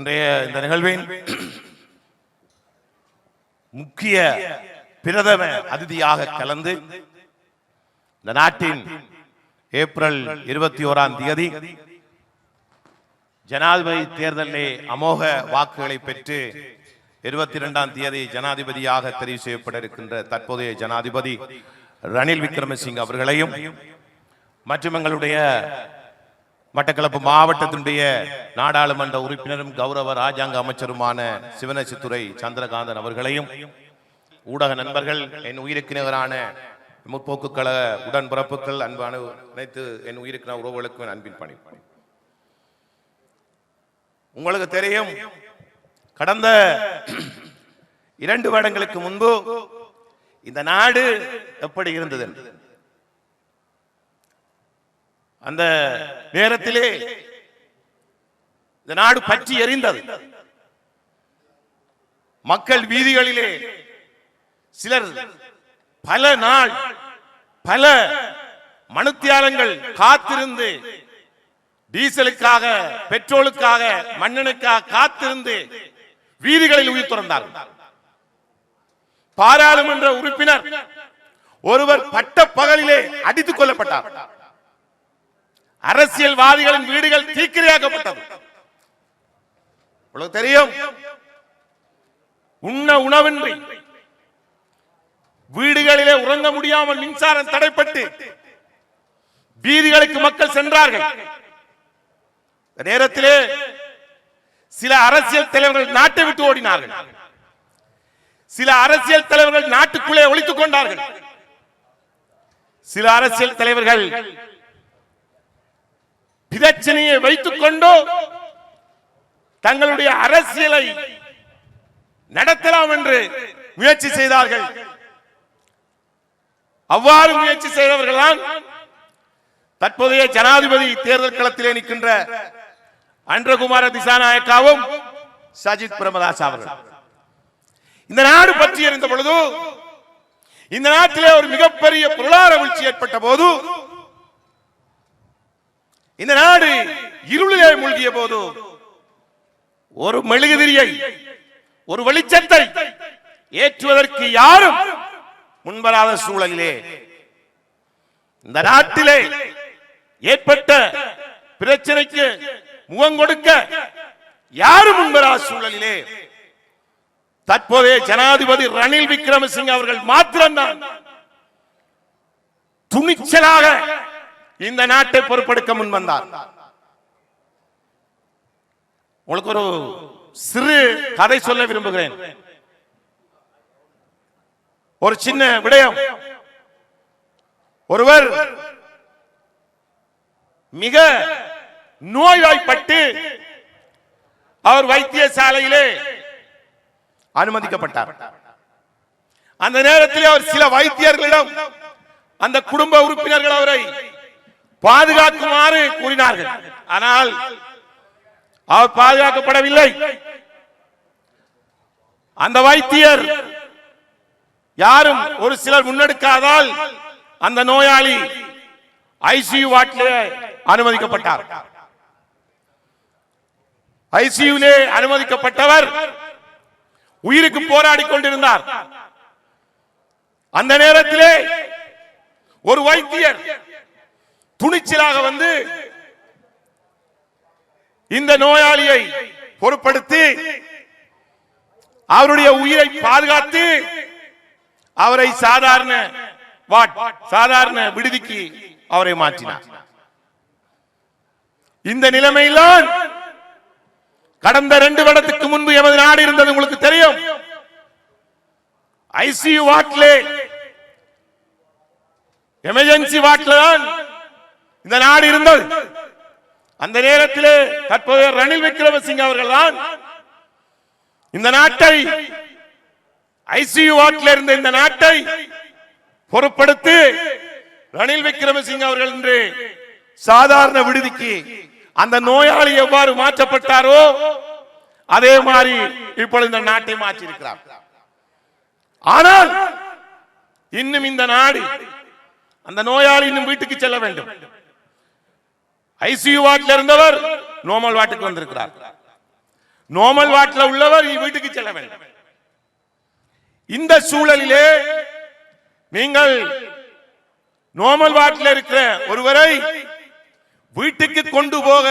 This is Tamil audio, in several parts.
இன்றைய இந்த நிகழ்வின் முக்கிய பிரதம அதிதியாக கலந்து இந்த நாட்டின் ஏப்ரல் இருபத்தி ஓராம் தேதி ஜனாதிபதி தேர்தலிலே அமோக வாக்குகளை பெற்று இருபத்தி இரண்டாம் தேதி ஜனாதிபதியாக தெரிவு செய்யப்பட இருக்கின்ற தற்போதைய ஜனாதிபதி ரணில் விக்ரமசிங் அவர்களையும் மற்றும் எங்களுடைய மட்டக்களப்பு மாவட்டத்தினுடைய நாடாளுமன்ற உறுப்பினரும் கௌரவ ராஜாங்க அமைச்சருமான சிவனசித்துறை சந்திரகாந்தன் அவர்களையும் ஊடக நண்பர்கள் என் உயிருக்கு நிகரான முற்போக்கு கழக உடன்பிறப்புகள் அன்பான அனைத்து என் உயிருக்கு உறவுகளுக்கும் என் அன்பின் பணி உங்களுக்கு தெரியும் கடந்த இரண்டு வருடங்களுக்கு முன்பு இந்த நாடு எப்படி இருந்தது என்று. அந்த நேரத்திலே இந்த நாடு பற்றி எரிந்தது. மக்கள் வீதிகளிலே சிலர் பல நாள் பல மனுத்தியாலங்கள் காத்திருந்து டீசலுக்காக பெட்ரோலுக்காக மண்ணனுக்காக காத்திருந்து வீதிகளில் உயிர் துறந்தார்கள். பாராளுமன்ற உறுப்பினர் ஒருவர் பட்ட பகலிலே அடித்துக் கொல்லப்பட்டார். அரசியல்வாதிகளின் வீடுகள் தீக்கிரையாக்கப்பட்டது. உங்களுக்கு தெரியும் உண்ண உணவின்றி வீடுகளிலே உறங்க முடியாமல் மின்சாரம் தடைப்பட்டு வீதிகளுக்கு மக்கள் சென்றார்கள். நேரத்திலே சில அரசியல் தலைவர்கள் நாட்டை விட்டு ஓடினார்கள். சில அரசியல் தலைவர்கள் நாட்டுக்குள்ளே ஒழித்துக் கொண்டார்கள். சில அரசியல் தலைவர்கள் பிரச்சனையை வைத்துக் கொண்டு தங்களுடைய அரசியலை நடத்தலாம் என்று முயற்சி செய்தார்கள். அவ்வாறு முயற்சி செய்தவர்கள் தற்போதைய ஜனாதிபதி தேர்தல் களத்திலே நிற்கின்ற அன்றகுமார திசாநாயக்காவும் சஜித் பிரமதாஸ் அவர்கள். இந்த நாடு பற்றி இருந்த பொழுது இந்த நாட்டிலே ஒரு மிகப்பெரிய பொருளாதார வீழ்ச்சி ஏற்பட்ட போது இந்த நாடு இருளிலே மூழ்கிய போது ஒரு மெழுகுதிரியை ஒரு வெளிச்சத்தை ஏற்றுவதற்கு யாரும் முன்வராத சூழலிலே இந்த நாட்டிலே ஏற்பட்ட பிரச்சனைக்கு முகம் கொடுக்க யாரும் முன்வராத சூழலிலே தற்போதைய ஜனாதிபதி ரணில் விக்ரமசிங்க அவர்கள் மாத்திரம்தான் துணிச்சலாக இந்த நாட்டை பொறுப்பெடுக்க முன் வந்தார். உங்களுக்கு ஒரு சிறு கதை சொல்ல விரும்புகிறேன். ஒரு சின்ன விடயம். ஒருவர் மிக நோய்வாய்ப்பட்டு அவர் வைத்தியசாலையிலே அனுமதிக்கப்பட்டார். அந்த நேரத்தில் அவர் சில வைத்தியர்களிடம் அந்த குடும்ப உறுப்பினர்கள் அவரை பாதுகாக்குமாறு கூறினார்கள். ஆனால் அவர் பாதுகாக்கப்படவில்லை. அந்த வைத்தியர் யாரும் ஒரு சிலர் முன்னெடுக்காதால் அந்த நோயாளி ஐசியு வாட்டிலே அனுமதிக்கப்பட்டார். ஐசியுலே அனுமதிக்கப்பட்டவர் உயிருக்கு போராடி கொண்டிருந்தார். அந்த நேரத்திலே ஒரு வைத்தியர் துணிச்சலாக வந்து இந்த நோயாளியை பொருட்படுத்தி அவருடைய உயிரை பாதுகாத்து அவரை சாதாரண வாட் சாதாரண விடுதிக்கு அவரை மாற்றினார். இந்த நிலைமையில்தான் கடந்த ரெண்டு வருடத்துக்கு முன்பு எமது நாடு இருந்தது உங்களுக்கு தெரியும். ஐசியு வாட்லே எமர்ஜென்சி வாட்ல தான் இந்த நாடு இருந்தது. அந்த நேரத்திலே தற்போதைய ரணில் விக்ரமசிங்க அவர்கள் தான் இந்த நாட்டை ஐசியு வாட்டில் இருந்த இந்த நாட்டை பொறுப்படுத்தி ரணில் விக்ரமசிங்க அவர்கள் என்று சாதாரண விடுதிக்கு அந்த நோயாளி எவ்வாறு மாற்றப்பட்டாரோ அதே மாதிரி இப்பொழுது இந்த நாட்டை மாற்றியிருக்கிறார். ஆனால் இன்னும் இந்த நாடு அந்த நோயாளி இன்னும் வீட்டுக்கு செல்ல வேண்டும். ஐசியூ வார்டில் இருந்தவர் நோமல் வாட்டுக்கு வந்திருக்கிறார். நோமல் வாட்டில் உள்ளவர் வீட்டுக்கு செல்ல வேண்டும். இந்த சூழலிலே நீங்கள் நோமல் வாட்டில் இருக்கிற ஒருவரை வீட்டுக்கு கொண்டு போக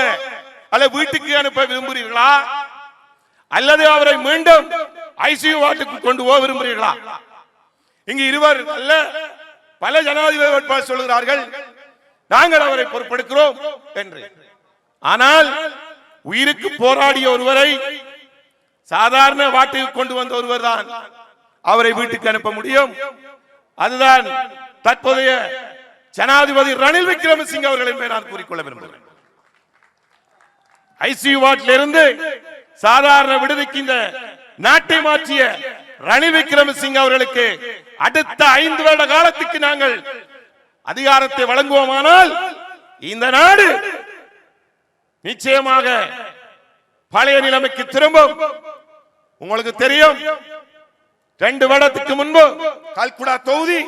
அல்ல வீட்டுக்கு அனுப்ப விரும்புகிறீர்களா? அல்லது அவரை மீண்டும் ஐசியூ வாட்டுக்கு கொண்டு போக விரும்புகிறீர்களா? இங்கு இருவர் அல்ல பல ஜனாதிபதி வேட்பாளர் சொல்கிறார்கள் நாங்கள் அவரை பொறுப்பெடுக்கிறோம் என்று. ஆனால் உயிருக்கு போராடிய ஒருவரை சாதாரண வாட்டுக்கு கொண்டு வந்த ஒருவர் தான் அவரை வீட்டுக்கு அனுப்ப முடியும். அதுதான் தற்போதைய ஜனாதிபதி ரணில் விக்ரமசிங் அவர்கள் என்பதை நான் கூறிக்கொள்ள விரும்புகிறேன். ஐசியு வாட்டில் இருந்து சாதாரண விடுதிக்கு இந்த நாட்டை மாற்றிய ரணில் விக்ரமசிங் அவர்களுக்கு அடுத்த ஐந்து வருட காலத்துக்கு நாங்கள் அதிகாரத்தை வழங்குவோமானால் இந்த நாடு நிச்சயமாக பழைய நிலைமைக்கு திரும்பும். உங்களுக்கு தெரியும் ரெண்டு வருடத்துக்கு முன்பு கல்குடா தொகுதி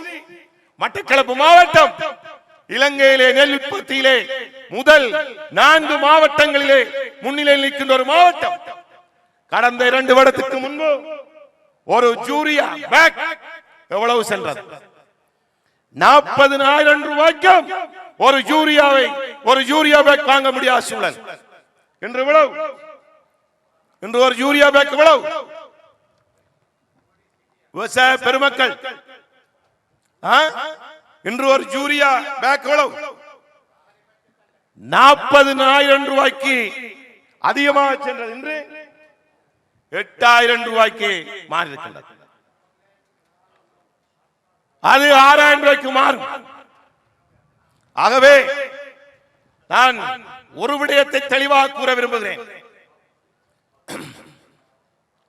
மட்டக்களப்பு மாவட்டம் இலங்கையிலே நெல் உற்பத்தியிலே முதல் நான்கு மாவட்டங்களிலே முன்னிலையில் நிற்கின்ற ஒரு மாவட்டம். கடந்த இரண்டு வருடத்துக்கு முன்பு ஒரு ஜூரியா பேக் எவ்வளவு சென்றது? நாற்பதினாயிரம் ரூபாய்க்கும் ஒரு யூரியாவை ஒரு யூரியா பேக் வாங்க முடியாத சூழல். இன்று எவ்வளவு இன்று ஒரு யூரியா பேக் எவ்வளவு விவசாய பெருமக்கள் இன்று ஒரு யூரியா பேக் எவ்வளவு நாற்பதினாயிரம் ரூபாய்க்கு அதிகமாக சென்றது இன்று எட்டாயிரம் ரூபாய்க்கு மாறி இருக்கின்றது அது ஆறாயிரம் ரூபாய்க்கு மாறும். ஆகவே நான் ஒரு விடயத்தை தெளிவாக கூற விரும்புகிறேன்.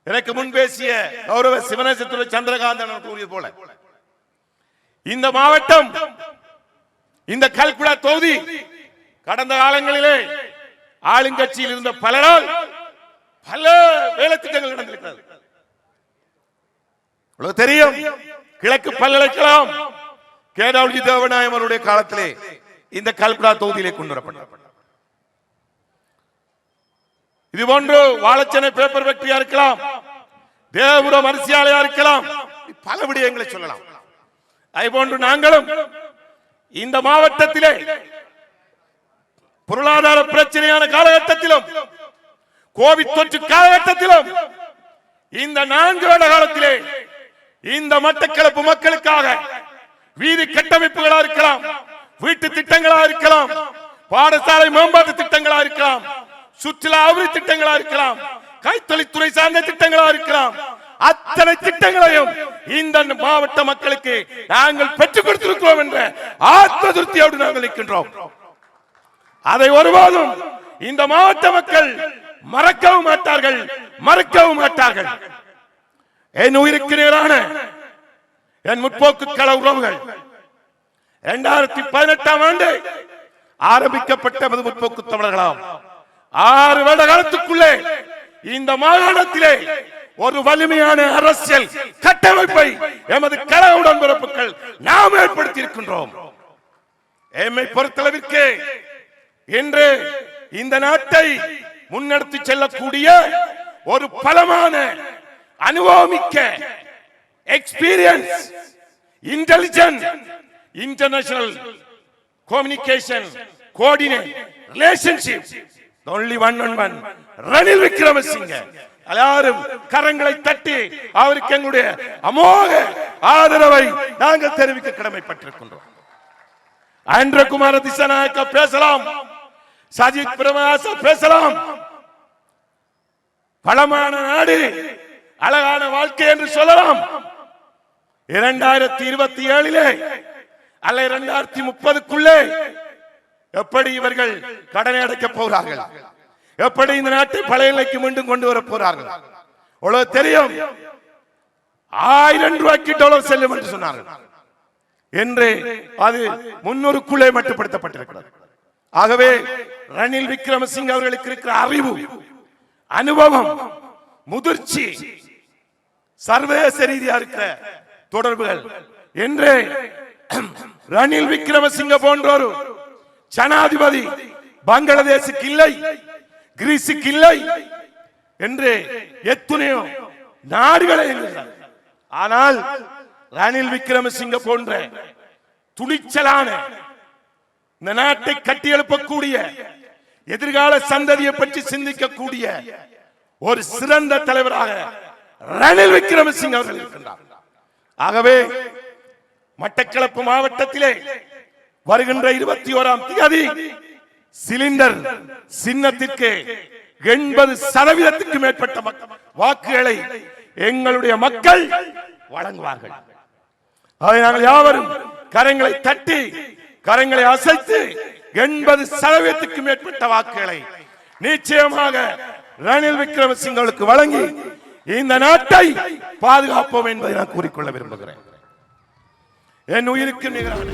எனக்கு முன் பேசிய கௌரவ சிவனேசத்துறை சந்திரகாந்தன் கூறியது போல இந்த மாவட்டம் இந்த கல்குடா தொகுதி கடந்த காலங்களிலே ஆளுங்கட்சியில் இருந்த பலரால் பல வேலை திட்டங்கள் நடந்திருக்கிறது. உங்களுக்கு தெரியும் கிழக்கு பல்கலைக்கழகம் கேடாவளி தேவநாயகனுடைய காலத்திலே இந்த கல்குடா தொகுதியிலே கொண்டு வரப்பட்டது. இது போன்று வாழச்சனை பேப்பர் ஃபேக்டரியா இருக்கலாம் தேவபுரம் அரிசியாலையா இருக்கலாம் பல விடயங்களை சொல்லலாம். அதே போன்று நாங்களும் இந்த மாவட்டத்திலே பொருளாதார பிரச்சனையான காலகட்டத்திலும் கோவிட் தொற்று காலகட்டத்திலும் இந்த நான்கு வருட காலத்திலே இந்த மட்டக்களப்பு மக்களுக்காக வீதி கட்டமைப்புகளா இருக்கலாம் வீட்டு திட்டங்களா இருக்கலாம் பாடசாலை மேம்பாட்டு திட்டங்களா இருக்கலாம் சுற்றுலா அபிவிருத்தி திட்டங்களா இருக்கலாம் கைத்தொழில்துறை சார்ந்த திட்டங்களா இருக்கலாம். அத்தனை திட்டங்களையும் இந்த மாவட்ட மக்களுக்கு நாங்கள் பெற்றுக் கொடுத்திருக்கிறோம் என்ற ஆத்ம திருப்தியோடு நாங்கள் நிற்கின்றோம். அதை ஒருபோதும் இந்த மாவட்ட மக்கள் மறக்கவும் மாட்டார்கள் மறக்கவும் மாட்டார்கள். என் உயிருக்கு நேரான என் முற்போக்கு கள உறவுகள். இரண்டாயிரத்தி பதினெட்டாம் ஆண்டு ஆரம்பிக்கப்பட்ட முற்போக்கு தமிழர்களாம். ஆறு வருட காலத்துக்குள்ளே இந்த மாகாணத்திலே ஒரு வலிமையான அரசியல் கட்டமைப்பை எமது கள உடன்பிறப்புகள் நாம் ஏற்படுத்தி இருக்கின்றோம் எம்மை பொறுத்தளவிற்கு இன்று இந்த நாட்டை முன்னெடுத்து செல்லக்கூடிய ஒரு பலமான அனுபவமிக்க experience intelligent international communication coordinate relationship only one Ranil Wickremesinghe. எல்லாரும் கரங்களை தட்டி அவருக்கு எங்களுடைய அமோக ஆதரவை நாங்கள் தெரிவிக்க கடமைப்பட்டிருக்கின்றோம். ஆந்திரகுமார திசநாயக்க பேசலாம். சஜித் பிரமதாச பேசலாம். பலமான நாடு அழகான வாழ்க்கை என்று சொல்லலாம். இரண்டாயிரத்தி இருபத்தி ஏழிலே அல்ல இரண்டாயிரத்தி முப்பதுக்குள்ளே எப்படி இவர்கள் கடனை அடைக்க போகிறார்கள்? எப்படி இந்த நாட்டை பழைய நிலைக்கு மீண்டும் கொண்டு வர போறார்கள் உலக தெரியும் ஆயிரம் ரூபாய்க்கு டாலர் செல்லும் என்று சொன்னார்கள். என்று அது முன்னூறுக்குள்ளே மட்டுப்படுத்தப்பட்டிருக்கிறது. ஆகவே ரணில் விக்ரமசிங் அவர்களுக்கு இருக்கிற அறிவு அனுபவம் முதிர்ச்சி சர்வதேச ரீதியா இருக்கிற தொடர்புகள். என்று ரணில் விக்ரமசிங்க போன்றோரு ஜனாதிபதி பங்களாதேசுக்கு இல்லை கிரீஸுக்கு இல்லை என்று எத்தனையோ நாடுகளை ஆனால் ரணில் விக்ரமசிங்க போன்ற துணிச்சலான இந்த நாட்டை கட்டியெழுப்பக்கூடிய எதிர்கால சந்ததியை பற்றி சிந்திக்கக்கூடிய ஒரு சிறந்த தலைவராக ரணில் விக்ரமசிங் அவர்கள் இருக்கின்றார். ஆகவே மட்டக்களப்பு மாவட்டத்திலே வருகின்ற இருபத்தி ஓராம் தேதி சிலிண்டர் சின்னத்திற்கு எண்பது சதவீதத்திற்கு மேற்பட்ட வாக்குகளை எங்களுடைய மக்கள் வழங்குவார்கள். அதை நாங்கள் யாவரும் கரங்களை தட்டி கரங்களை அசைத்து எண்பது சதவீதத்துக்கு மேற்பட்ட வாக்குகளை நிச்சயமாக ரணில் விக்ரமசிங்களுக்கு வழங்கி இந்த நாட்டை பாதுகாப்போம் என்பதை நான் கூறிக்கொள்ள விரும்புகிறேன். என் உயிருக்கு நிகரான